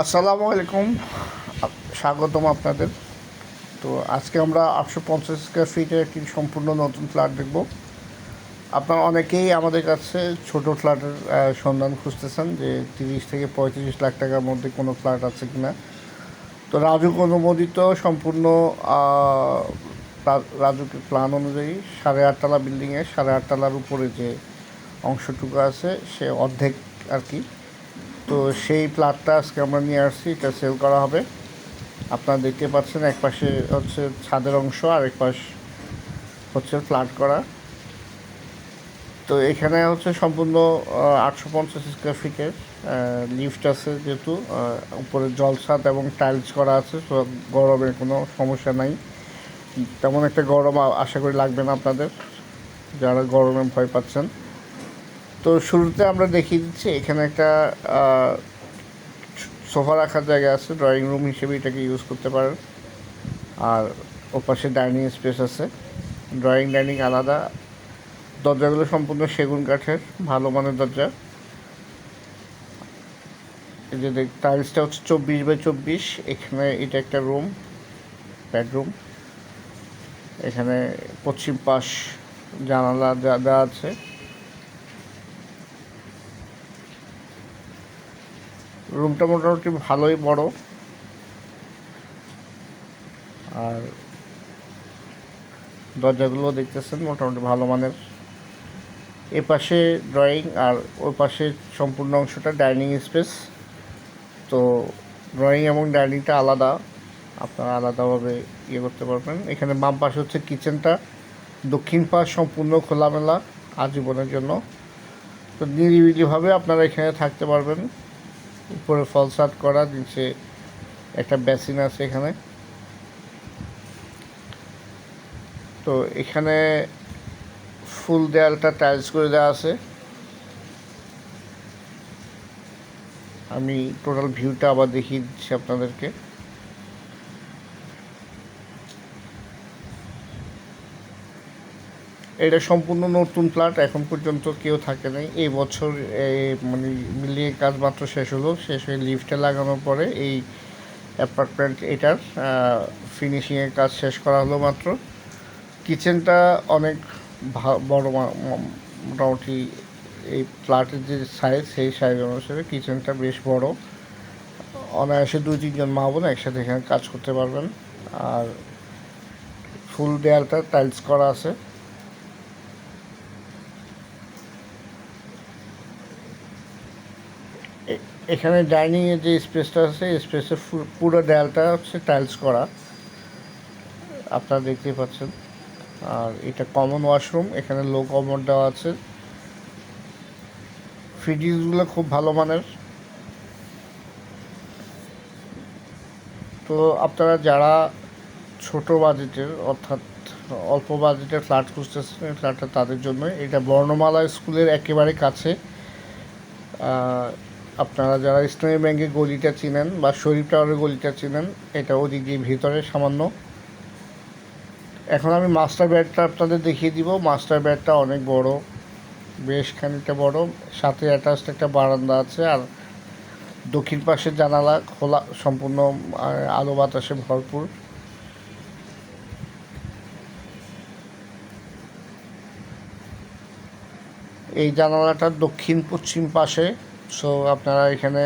আসসালামু আলাইকুম। স্বাগতম আপনাদের। তো আজকে আমরা আটশো পঞ্চাশ স্কোয়ার ফিটের একটি সম্পূর্ণ নতুন ফ্ল্যাট দেখব। আপনারা অনেকেই আমাদের কাছে ছোট ফ্ল্যাটের সন্ধান খুঁজতেছেন যে তিরিশ থেকে পঁয়ত্রিশ লাখ টাকার মধ্যে কোনো ফ্ল্যাট আছে কি না তো রাজুক অনুমোদিত সম্পূর্ণ রাজুকের প্ল্যান অনুযায়ী সাড়ে আটতলা বিল্ডিংয়ে সাড়ে আটতলার উপরে যে অংশটুকু আছে, সে অর্ধেক আর কি। তো সেই প্লাটটা আজকে আমরা নিয়ে আসছি, এটা সেল করা হবে। আপনারা দেখতে পাচ্ছেন এক পাশে হচ্ছে ছাদের অংশ আর এক পাশ হচ্ছে ফ্ল্যাট করা। তো এখানে হচ্ছে সম্পূর্ণ আটশো পঞ্চাশ স্কোয়ার ফিটের লিফট আছে যেহেতু উপরে জলছাদ এবং টাইলস করা আছে, তো গরমের কোনো সমস্যা নাই। তেমন একটা গরম আশা করি লাগবে না আপনাদের, যারা গরমে ভয় পাচ্ছেন। তো শুরুতে আমরা দেখিয়ে দিচ্ছি, এখানে একটা সোফা রাখার জায়গা আছে, ড্রয়িং রুম হিসেবে এটাকে ইউজ করতে পারেন। আর ওপাশে ডাইনিং স্পেস আছে। ড্রয়িং, ডাইনিং আলাদা। দরজাগুলো সম্পূর্ণ সেগুন কাঠের, ভালো মানের দরজা। যে টাইলসটা হচ্ছে চব্বিশ বাই চব্বিশ, এখানে এটা একটা রুম, বেডরুম। এখানে পশ্চিম পাশ জানালা যা আছে। রুমটা মোটামুটি ভালোই বড়। আর দরজাগুলো দেখতেছেন, মোটামুটি ভালো মানের। এ পাশে ড্রয়িং আর ওই পাশে সম্পূর্ণ অংশটা ডাইনিং স্পেস তো ড্রয়িং এবং ডাইনিংটা আলাদা। আপনারা আলাদাভাবে ইয়ে করতে পারবেন। এখানে বাম পাশে হচ্ছে কিচেনটা দক্ষিণ পাশ সম্পূর্ণ খোলামেলা, আজীবনের জন্য। তো নিরিবিলিভাবে আপনারা এখানে থাকতে পারবেন। উপরে ফলসাট করা, নিচে একটা বেসিন আছে এখানে। তো এখানে ফুল দেয়ালটা টাইলস করে দেওয়া আছে। আমি টোটাল ভিউটা আবার দেখিয়ে দিচ্ছি আপনাদেরকে। এটা সম্পূর্ণ নতুন ফ্ল্যাট এখন পর্যন্ত কেউ থাকে নাই। এই বছর মানে মিলিয়ে কাজ মাত্র শেষ হলো। শেষ হয়ে লিফটে লাগানোর পরে এই অ্যাপার্টমেন্ট এটার ফিনিশিংয়ের কাজ শেষ করা হলো মাত্র। কিচেনটা অনেক বড় মোটামুটি এই ফ্ল্যাটের যে সাইজ সেই সাইজ অনুসারে কিচেনটা বেশ বড়। অনায়াসে দুই, তিনজন মা বোন একসাথে এখানে কাজ করতে পারবেন। আর ফুল দেয়ালটা টাইলস করা আছে। এখানে ডাইনিংয়ের যে স্পেসটা আছে স্পেসের পুরো দেয়ালটা হচ্ছে টাইলস করা। আপনারা দেখতেই পাচ্ছেন। আর এটা কমন ওয়াশরুম, এখানে লো কমন দেওয়া আছে। ফিটিংসগুলো খুব ভালো মানের। তো আপনারা যারা ছোট বাজেটের, অর্থাৎ অল্প বাজেটের ফ্ল্যাট খুঁজতেছেন ফ্ল্যাটটা তাদের জন্য এটা বর্ণমালা স্কুলের একেবারে কাছে। আপনারা যারা ইসলামী ব্যাংকের গলিটা চিনেন বা শরীফ টাওয়ারের গলিটা চিনেন, এটা ওদিক দিয়ে ভিতরে সামান্য। এখন আমি মাস্টার ব্যাডটা আপনাদের দেখিয়ে দিব। মাস্টার ব্যাডটা অনেক বড়, বেশ খানিকটা বড়। সাথে অ্যাটাচড একটা বারান্দা আছে আর দক্ষিণ পাশের জানালা খোলা, সম্পূর্ণ আলো বাতাসে ভরপুর। এই জানালাটার দক্ষিণ পশ্চিম পাশে সো আপনারা এখানে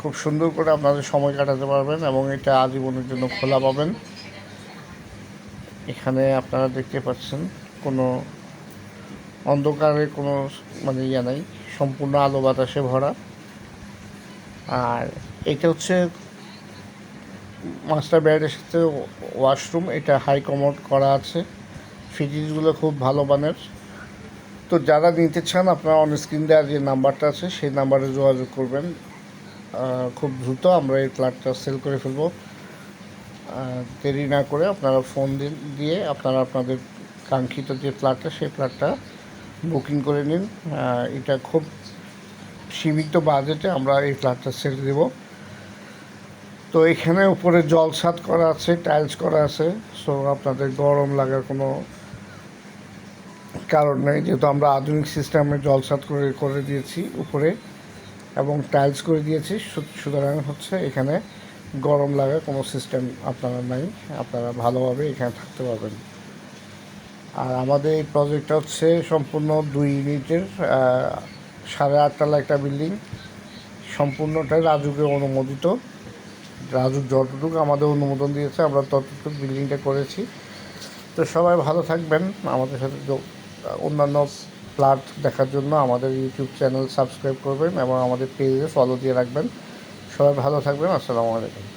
খুব সুন্দর করে আপনাদের সময় কাটাতে পারবেন এবং এটা আজীবনের জন্য খোলা পাবেন। এখানে আপনারা দেখতে পাচ্ছেন, কোনো অন্ধকারে কোনো মানে ইয়ে নাই, সম্পূর্ণ আলো বাতাসে ভরা। আর এটা হচ্ছে মাস্টার বেডের সাথে ওয়াশরুম, এটা হাই কমোড করা আছে। ফিটিংসগুলো খুব ভালো মানের। তো যারা নিতে চান, আপনারা অন স্ক্রিন দেওয়ার যে নাম্বারটা আছে, সেই নাম্বারে যোগাযোগ করবেন। খুব দ্রুত আমরা এই ফ্ল্যাটটা সেল করে ফেলব। দেরি না করে আপনারা ফোন দিয়ে আপনারা আপনাদের কাঙ্ক্ষিত যে ফ্ল্যাটটা, সেই ফ্ল্যাটটা বুকিং করে নিন। এটা খুব সীমিত বাজেটে আমরা এই ফ্ল্যাটটা সেল দেব। তো এখানে উপরে জল ছাদ করা আছে টাইলস করা আছে সো আপনাদের গরম লাগার কোনো কারণ নেই যেহেতু আমরা আধুনিক সিস্টেমে জলসাত করে করে দিয়েছি উপরে এবং টাইলস করে দিয়েছি সুতরাং হচ্ছে এখানে গরম লাগার কোনো সিস্টেম আপনারা নাই, আপনারা ভালোভাবে এখানে থাকতে পারবেন। আর আমাদের এই প্রজেক্টটা হচ্ছে সম্পূর্ণ দুই ইউনিটের সাড়ে আটতলা একটা বিল্ডিং সম্পূর্ণটাই রাজুকে অনুমোদিত। রাজু যতটুকু আমাদের অনুমোদন দিয়েছে, আমরা ততটুকু বিল্ডিংটা করেছি। তো সবাই ভালো থাকবেন, আমাদের সাথে অন্যান্য প্লাট দেখার জন্য আমাদের ইউটিউব চ্যানেল সাবস্ক্রাইব করবেন এবং আমাদের পেজে ফলো দিয়ে রাখবেন। সবাই ভালো থাকবেন, আসসালামু আলাইকুম।